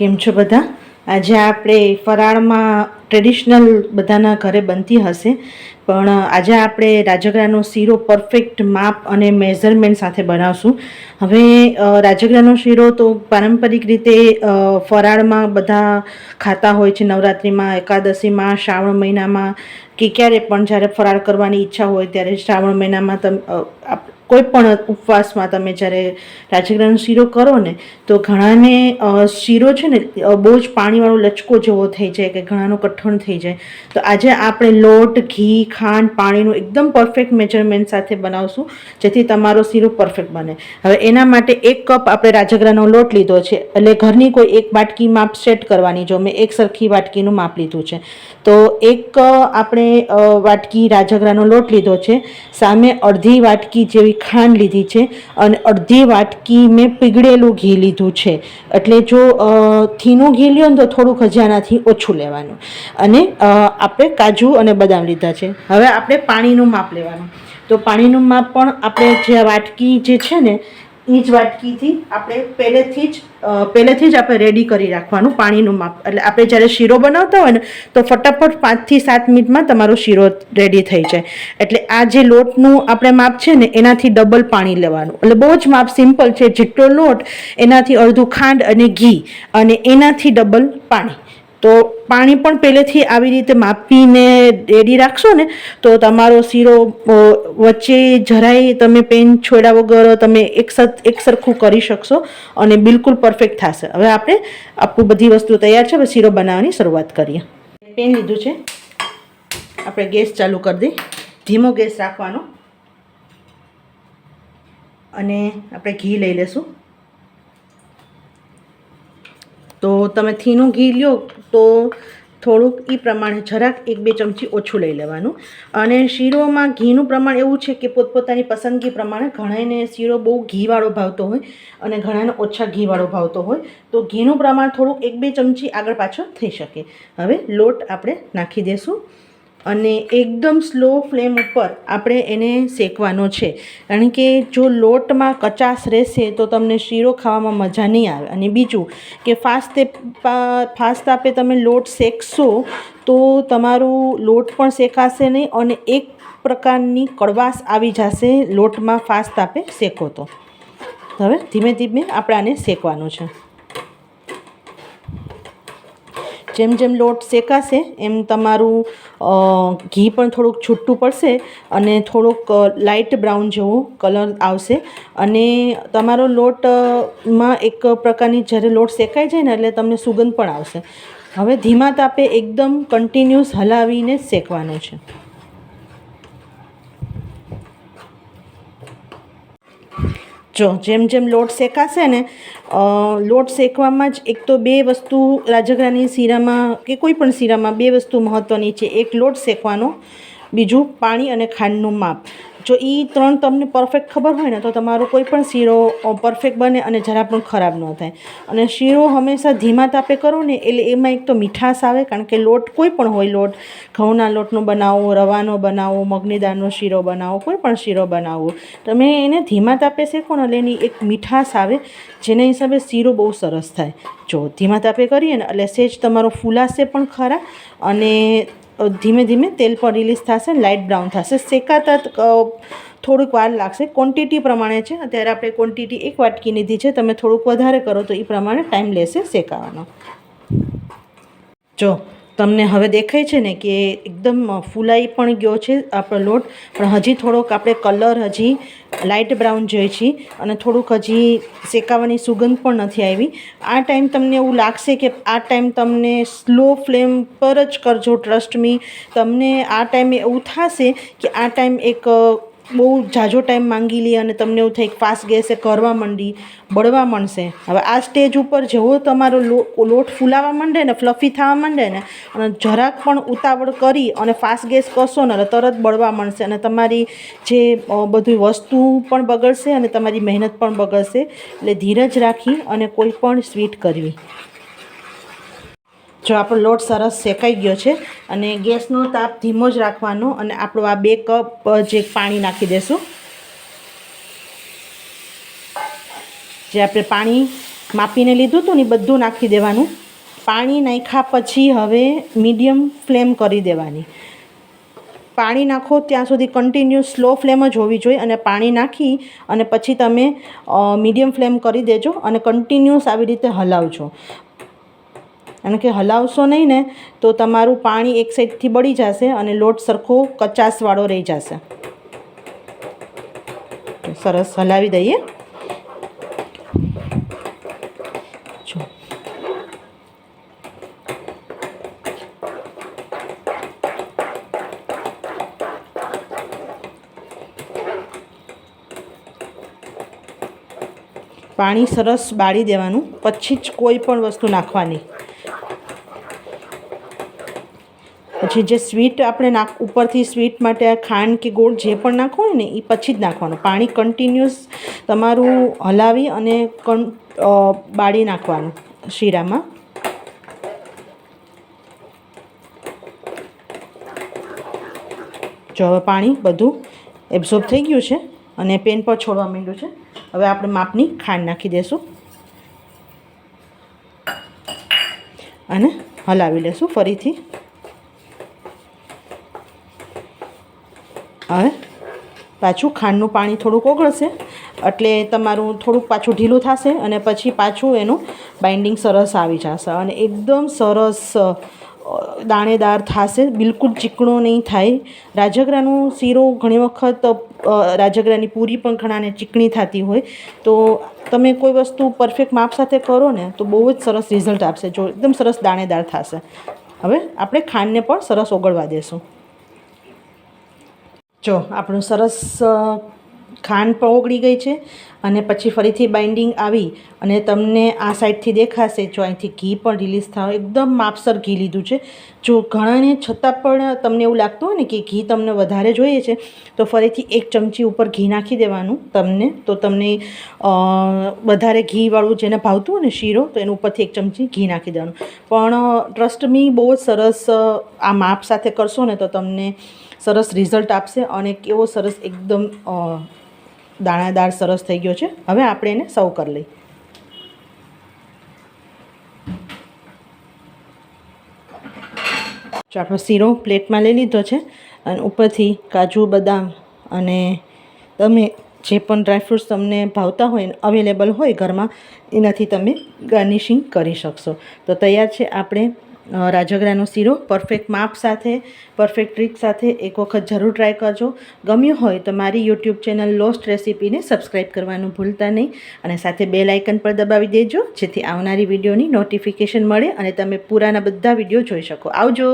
કેમ છો બધા? આજે આપણે ફરાળમાં ટ્રેડિશનલ બધાના ઘરે બનતી હશે, પણ આજે આપણે રાજગરાનો શીરો પરફેક્ટ માપ અને મેઝરમેન્ટ સાથે બનાવશું. હવે રાજગરાનો શીરો તો પારંપરિક રીતે ફરાળમાં બધા ખાતા હોય છે, નવરાત્રિમાં, એકાદશીમાં, શ્રાવણ મહિનામાં, કે ક્યારે પણ જ્યારે ફરાળ કરવાની ઈચ્છા હોય ત્યારે શ્રાવણ મહિનામાં તમે કોઈ પણ ઉપવાસમાં તમે જ્યારે રાજગરાનો શીરો કરો ને, તો ઘણાને શીરો છે ને બહુ જ પાણીવાળો લચકો જેવો થઈ જાય કે ઘણાનું કઠણ થઈ જાય. તો આજે આપણે લોટ, ઘી, ખાંડ, પાણીનું એકદમ પરફેક્ટ મેજરમેન્ટ સાથે બનાવશું, જેથી તમારો શીરો પરફેક્ટ બને. હવે એના માટે એક કપ આપણે રાજગરાનો લોટ લીધો છે, એટલે ઘરની કોઈ એક વાટકી માપ સેટ કરવાની, જો મેં એક સરખી વાટકીનું માપ લીધું છે. તો એક આપણે વાટકી રાજગરાનો લોટ લીધો છે, સામે અડધી વાટકી જેવી ખાંડ લીધી છે અને અડધી વાટકી મેં પીગળેલું ઘી લીધું છે. એટલે જો થીનું ઘી લ્યો ને તો થોડુંક હજાનાથી ઓછું લેવાનું. અને આપણે કાજુ અને બદામ લીધા છે. હવે આપણે પાણીનું માપ લેવાનું. તો પાણીનું માપ પણ આપણે જે વાટકી જે છે ને એ જ વાટકીથી આપણે પહેલેથી જ પહેલેથી જ આપણે રેડી કરી રાખવાનું પાણીનું માપ. એટલે આપણે જ્યારે શીરો બનાવતા હોય ને, તો ફટાફટ પાંચથી સાત મિનિટમાં તમારો શીરો રેડી થઈ જાય. એટલે આ જે લોટનું આપણે માપ છે ને, એનાથી ડબલ પાણી લેવાનું. એટલે બહુ જ માપ સિમ્પલ છે, જેટલો લોટ, એનાથી અડધું ખાંડ અને ઘી, અને એનાથી ડબલ પાણી. તો પાણી પણ પહેલેથી આવી રીતે માપીને રેડી રાખશો ને, તો તમારો શીરો વચ્ચે જરાય તમે પેન છોડ્યા વગર તમે એક એક સરખું કરી શકશો અને બિલકુલ પરફેક્ટ થશે. હવે આપણે આપણું બધી વસ્તુ તૈયાર છે, હવે શીરો બનાવવાની શરૂઆત કરીએ. પેન લીધું છે. આપણે ગેસ ચાલુ કરી દઈએ. ધીમો ગેસ રાખવાનો. અને આપણે ઘી લઈ લેશું. તો તમે થીનું ઘી લ્યો તો થોડુંક એ પ્રમાણે જરાક એક બે ચમચી ઓછું લઈ લેવાનું. અને શીરોમાં ઘીનું પ્રમાણ એવું છે કે પોતપોતાની પસંદગી પ્રમાણે ઘણાને શીરો બહુ ઘીવાળો ભાવતો હોય અને ઘણાને ઓછા ઘીવાળો ભાવતો હોય, તો ઘીનું પ્રમાણ થોડુંક એક બે ચમચી આગળ પાછળ થઈ શકે. હવે લોટ આપણે નાખી દઈશું અને એકદમ સ્લો ફ્લેમ ઉપર આપણે એને શેકવાનો છે. કારણ કે જો લોટમાં કચાશ રહેશે તો તમને શીરો ખાવામાં મજા નહીં આવે. અને બીજું કે ફાસ્ટ ફાસ્ટ આપે તમે લોટ શેકશો તો તમારું લોટ પણ શેકાશે નહીં અને એક પ્રકારની કડવાશ આવી જશે લોટમાં ફાસ્ટ આપે શેકો તો હવે ધીમે ધીમે આપણે આને શેકવાનું છે. જેમ જેમ લોટ શેકાશે, એમ તમારું ઘી પણ થોડુંક છૂટું પડશે અને થોડુંક લાઇટ બ્રાઉન જેવો કલર આવશે. અને તમારો લોટમાં એક પ્રકારની જ્યારે લોટ શેકાઈ જાય ને એટલે તમને સુગંધ પણ આવશે. હવે ધીમા તાપે એકદમ કન્ટિન્યુઅસ હલાવીને શેકવાનો છે. જો, જેમ જેમ લોટ શેકાશે ને લોટ શેકવામાં જ એક તો બે વસ્તુ રાજગરાની શીરામાં કે કોઈ પણ શીરામાં બે વસ્તુ મહત્ત્વની છે. એક લોટ શેકવાનો, બીજું પાણી અને ખાંડનું માપ. જો એ ત્રણ તમને પરફેક્ટ ખબર હોય ને, તો તમારો કોઈ પણ શીરો પરફેક્ટ બને અને જરા પણ ખરાબ ન થાય. અને શીરો હંમેશા ધીમા તાપે કરો ને, એટલે એમાં એક તો મીઠાશ આવે, કારણ કે લોટ કોઈ પણ હોય, લોટ ઘઉંના લોટનો બનાવો, રવાનો બનાવો મગની દાળનો શીરો બનાવો, કોઈ પણ શીરો બનાવો, તમે એને ધીમા તાપે શેકો ને, એટલે એની એક મીઠાશ આવે, જેના હિસાબે શીરો બહુ સરસ થાય. જો ધીમા તાપે કરીએ ને, એટલે સેજ તમારો ફૂલાશે પણ ખરા, અને ધીમે ધીમે તેલ પણ રિલીઝ થશે લાઇટ બ્રાઉન થશે. શેકાતા થોડુંક વાર લાગશે. ક્વોન્ટિટી પ્રમાણે છે. અત્યારે આપણે ક્વોન્ટિટી એક વાટકી લીધી છે. તમે થોડુંક વધારે કરો તો એ પ્રમાણે ટાઈમ લેશે શેકાવાનો. જો તમને હવે દેખાય છે ને કે એકદમ ફૂલાઈ પણ ગયો છે આપણો લોટ. પણ હજી થોડોક આપણે કલર હજી લાઇટ બ્રાઉન જોઈએ છીએ અને થોડુંક હજી શેકાવાની સુગંધ પણ નથી આવી. આ ટાઈમ તમને એવું લાગશે કે આ ટાઈમ તમને સ્લો ફ્લેમ પર જ કરજો, ટ્રસ્ટ મી. તમને આ ટાઈમે એવું થશે કે આ ટાઈમ એક બહુ ઝાઝો ટાઈમ માંગી લે અને તમને એવું થાય ફાસ્ટ ગેસે કરવા માંડી, બળવા માંડશે. હવે આ સ્ટેજ ઉપર જેવો તમારો લોટ ફૂલાવા માંડે ને ફ્લફી થવા માંડે ને, અને જરાક પણ ઉતાવળ કરી અને ફાસ્ટ ગેસ કરશો ને તરત બળવા માંડશે અને તમારી જે બધી વસ્તુ પણ બગડશે અને તમારી મહેનત પણ બગડશે. એટલે ધીરજ રાખી અને કોઈ પણ સ્વીટ કરવી. જો આપણો લોટ સરસ શેકાઈ ગયો છે અને ગેસનો તાપ ધીમો જ રાખવાનો અને આપણો આ બે કપ જે પાણી નાખી દેશું. જે આપણે પાણી માપીને લીધું હતું ને બધું નાખી દેવાનું. પાણી નાખ્યા પછી હવે મીડિયમ ફ્લેમ કરી દેવાની. પાણી નાખો ત્યાં સુધી કન્ટિન્યુ સ્લો ફ્લેમ જ હોવી જોઈએ અને પાણી નાખી અને પછી તમે મીડિયમ ફ્લેમ કરી દેજો અને કન્ટિન્યુઅસ આવી રીતે હલાવજો. અને કે હલાવશો નહીં ને, તો તમારું પાણી એક સાઈડથી બળી જશે અને લોટ સરખો કચાસવાળો રહી જશે. સરસ, હલાવી દઈએ. જો. પાણી સરસ બાળી દેવાનું, પછી જ કોઈ પણ વસ્તુ નાખવાની. પછી જે સ્વીટ આપણે નાખ, ઉપરથી સ્વીટ માટે આ ખાંડ કે ગોળ જે પણ નાખવું હોય ને એ પછી જ નાખવાનું. પાણી કન્ટિન્યુઅસ તમારું હલાવી અને કન બાળી નાખવાનું શીરામાં. જો પાણી બધું એબ્ઝોર્બ થઈ ગયું છે અને પેન પર છોડવા માંડ્યું છે, હવે આપણે માપની ખાંડ નાખી દઈશું અને હલાવી લેશું ફરીથી. હવે પાછું ખાંડનું પાણી થોડુંક ઓગળશે, એટલે તમારું થોડુંક પાછું ઢીલું થશે અને પછી પાછું એનું બાઇન્ડિંગ સરસ આવી જશે અને એકદમ સરસ દાણેદાર થશે, બિલકુલ ચીકણો નહીં થાય. રાજગરાનો શીરો ઘણી વખત રાજગરાની પૂરી પણ ઘણાને ચીકણી થતી હોય. તો તમે કોઈ વસ્તુ પરફેક્ટ માપ સાથે કરો ને, તો બહુ જ સરસ રિઝલ્ટ આપશે, જો એકદમ સરસ દાણેદાર થશે. હવે આપણે ખાંડને પણ સરસ ઓગળવા દેશું. જો આપણું સરસ ખાંડ પણ ઓગળી ગઈ છે અને પછી ફરીથી બાઇન્ડિંગ આવી અને તમને આ સાઈડથી દેખાશે જો અહીંથી ઘી પણ રિલીઝ થાય એકદમ માપસર ઘી લીધું છે. જો ઘણાને છતાં પણ તમને એવું લાગતું હોય ને કે ઘી તમને વધારે જોઈએ છે, તો ફરીથી એક ચમચી ઉપર ઘી નાખી દેવાનું તમને. તો તમને વધારે ઘીવાળું જેને ભાવતું હોય ને શીરો, તો એનું ઉપરથી એક ચમચી ઘી નાખી દેવાનું. પણ ટ્રસ્ટ મી બહુ જ સરસ આ માપ સાથે કરશો ને તો તમને સરસ રિઝલ્ટ આપશે અને કેવો સરસ એકદમ દાણાદાર સરસ થઈ ગયો છે. હવે આપણે એને સર્વ કરી લઈએ. જો આપણો શીરો પ્લેટમાં લઈ લીધો છે અને ઉપરથી કાજુ, બદામ અને તમે જે પણ ડ્રાયફ્રૂટ્સ તમને ભાવતા હોય અવેલેબલ હોય ઘરમાં, એનાથી તમે ગાર્નિશિંગ કરી શકશો. તો તૈયાર છે આપણે રાજગરાનો શીરો. પરફેક્ટ માપ સાથે પરફેક્ટ ટ્રીક સાથે એક વખત જરૂર ટ્રાય કરજો. ગમ્યું હોય તો મારી યુટ્યુબ ચેનલ લોસ્ટ રેસીપીને સબસ્ક્રાઈબ કરવાનું ભૂલતા નહીં. અને સાથે બે લાઇકન પર દબાવી દેજો, જેથી આવનારી વિડીયોની નોટિફિકેશન મળે અને તમે પૂરાના બધા વીડિયો જોઈ શકો. આવજો!